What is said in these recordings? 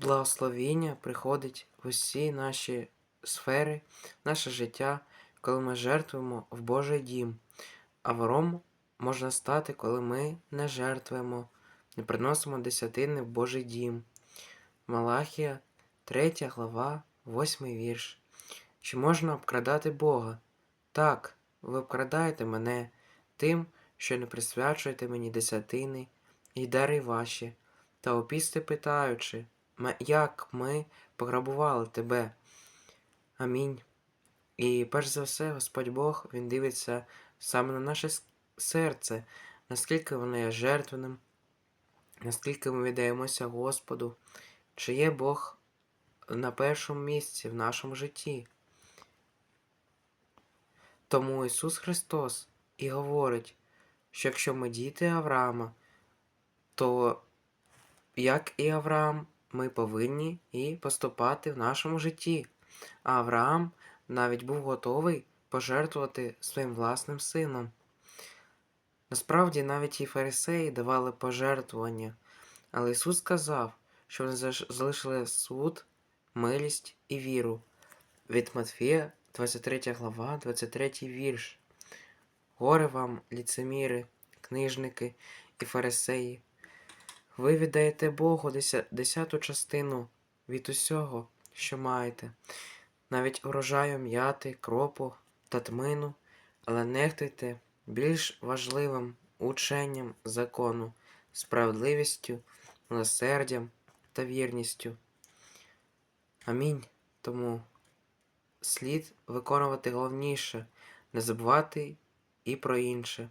Благословіння приходить в усі наші сфери, наше життя, коли ми жертвуємо в Божий дім. А вором можна стати, коли ми не жертвуємо, не приносимо десятини в Божий дім. Малахія, 3 глава, 8 вірш. Чи можна обкрадати Бога? Так, ви обкрадаєте мене тим, що не присвячуєте мені десятини і дари ваші, та опісти питаючи, «М- як ми пограбували тебе. Амінь. І перш за все, Господь Бог, Він дивиться саме на наше серце, наскільки воно є жертвеним, наскільки ми віддаємося Господу, чи є Бог на першому місці в нашому житті. Тому Ісус Христос і говорить, що якщо ми діти Авраама, то як і Авраам, ми повинні і поступати в нашому житті. А Авраам навіть був готовий пожертвувати своїм власним сином. Насправді навіть і фарисеї давали пожертвування, але Ісус сказав, що вони залишили суд, милість і віру. Від Матфія, 23 глава, 23 вірш. Горе вам, ліцеміри, книжники і фарисеї. Ви віддаєте Богу десяту частину від усього, що маєте, навіть урожаю м'яти, кропу та тмину, але нехтуйте більш важливим ученням закону, справедливістю, милосердям та вірністю. Амінь. Тому слід виконувати головніше, не забувати і про інше.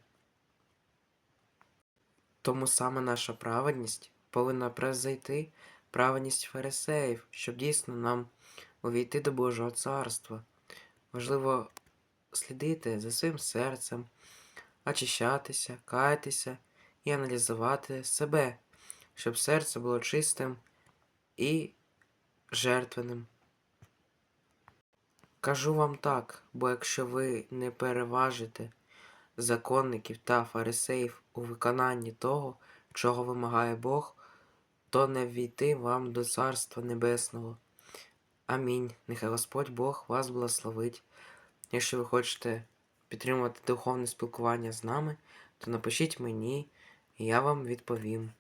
Тому саме наша праведність повинна превзойти праведність фарисеїв, щоб дійсно нам увійти до Божого царства. Важливо слідити за своїм серцем, очищатися, каятися і аналізувати себе, щоб серце було чистим і жертвеним. Кажу вам так, бо якщо ви не переважите законників та фарисеїв у виконанні того, чого вимагає Бог, то не ввійти вам до Царства Небесного. Амінь. Нехай Господь Бог вас благословить. Якщо ви хочете підтримувати духовне спілкування з нами, то напишіть мені, і я вам відповім.